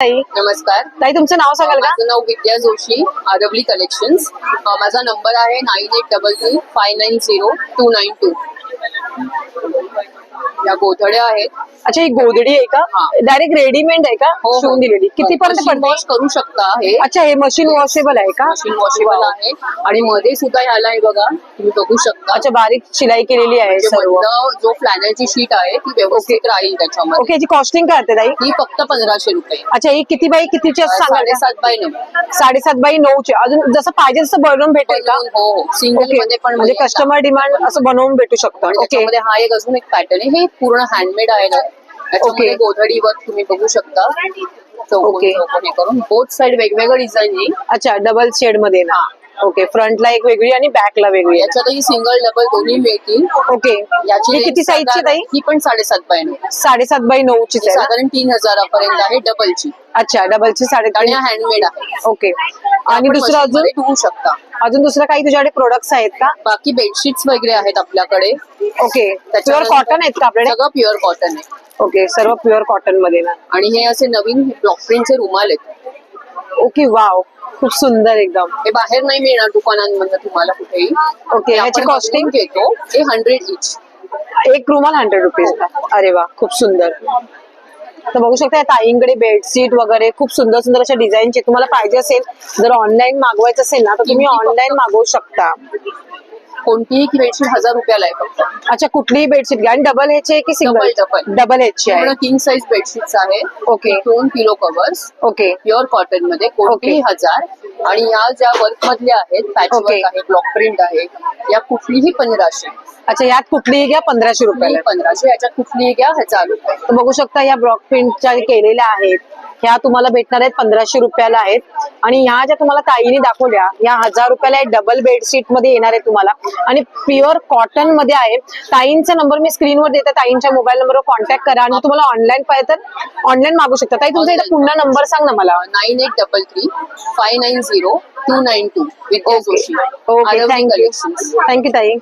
ताई. नमस्कार. ताई तुमचं नाव सांगाल का? माझं नाव विद्या जोशी आरवली कलेक्शन्स. माझा नंबर आहे nine eight double three five nine zero two nine two. या गोधड्या आहेत. अच्छा ही गोदडी आहे का? हा. डायरेक्ट रेडीमेड आहे का? हो, हो. शिवून दिलेली. किती पर्यंत Machine पडते? करू शकता हे. अच्छा हे मशीन वॉशेबल आहे का? मशीन वॉशेबल आहे. आणि मध्ये सुद्धा ह्याला आहे बघा तुम्ही बघू शकता. अच्छा बारीक शिलाई केलेली आहे म्हणजे सर्व. मधलं जो फ्लॅनरची शीट आहे ती व्यवस्थित राहील त्याच्यामध्ये. ओके याची कॉस्टिंग काय असते ताई? ही फक्त पंधराशे रुपये. अच्छा ही किती बाई कितीची असं? साडेसात बाय नऊ. साडेसात बाई नऊची. अजून जसं पाहिजे तसं बनवून भेटेल का? हो हो. सिंगल ओके मध्ये पण म्हणजे मिळेल. कस्टमर डिमांड असं बनवून भेटू शकतं. आणि ओके त्याच्यामध्ये हा एक अजून एक पॅटर्न आहे. हे पूर्ण हँडमेड आहे ना त्याच्यामध्ये. गोधडी वर्क तुम्ही बघू शकता. हे करून. बोथ साइड वेगवेगळं डिझाईन येईल अच्छा डबल शेडमध्ये ना. ओके फ्रंटला एक वेगळी आणि बॅकला वेगळी याच्यातही सिंगल डबल दोन्ही मिळतील. ओके याची किती साईजची ताई? ही पण साडेसात बाय नऊ. साडेसात बाय नऊचीच ही आहे ना? साधारण तीन हजारापर्यंत आहे डबलची अच्छा डबलची आणि साडेतीन हा हँडमेड आहे. ओके आणि दुसरं अजून? धुवू शकता. अजून दुसरं काही तुझ्याकडे प्रोडक्ट्स आहेत का? बाकी बेडशीट्स वगैरे आहेत आपल्याकडे. ओके प्युअर त्याच्यानंतर- कॉटन आहेत का आपल्याकडे? सगळं प्युअर कॉटन आहे. ओके सर्व प्युअर कॉटनमध्ये ना? आणि हे असे नवीन ब्लॉक प्रिंटचे रुमाल आहेत. ओके वाव खूप सुंदर एकदम. हे बाहेर नाही मिळणार दुकानांमधनं तुम्हाला कुठेही. ओके हे ह्याची आपण कॉस्टिंग बनवून घेतो. हे हंड्रेड इच एक रुमाल हंड्रेड रुपीज अरे वा खूप सुंदर. तर बघू शकता या ताईंकडे बेडशीट वगैरे खूप सुंदर सुंदर अशा डिझाईनचे तुम्हाला पाहिजे असेल. जर ऑनलाईन मागवायचं असेल ना तर तुम्ही ऑनलाईन मागवू शकता. कोणतीही बेडशीट हजार रुपयाला आहे फक्त. अच्छा कुठलीही बेडशीट घ्या. आणि डबल ह्याची की सिंगल Double, double. डबल ह्याची आहे. तीन साईज बेडशीट्स आहेत. Okay. दोन किलो कव्हर्स ओके प्युअर कॉटनमध्ये कोणतीही Okay. हजार आणि या ज्या वर्क मधल्या आहेत पॅच Okay. वर्क आहे ब्लॉक प्रिंट आहे या कुठलीही पंधराशे. अच्छा यात कुठलीही घ्या पंधराशे रुपयाला. पंधराशे याच्यात कुठलीही घ्या हजार रुपये तर बघू शकता या ब्लॉक प्रिंटच्या केलेल्या आहेत ह्या तुम्हाला भेटणार आहेत पंधराशे रुपयाला आहेत. आणि ह्या ज्या तुम्हाला ताईने दाखवल्या या हजार रुपयाला डबल बेडशीटमध्ये येणार आहे तुम्हाला. आणि प्युअर कॉटनमध्ये आहे. ताईंचा नंबर मी स्क्रीनवर देते. ताईंच्या मोबाईल नंबरवर कॉन्टॅक्ट करा. आणि तुम्हाला ऑनलाईन पाहिजे तर ऑनलाईन मागू शकता. ताई तुमचा इथं पुन्हा नंबर सांग ना मला. Nine eight double three five nine zero two nine two Vidya Joshi thank you. Thank you ताई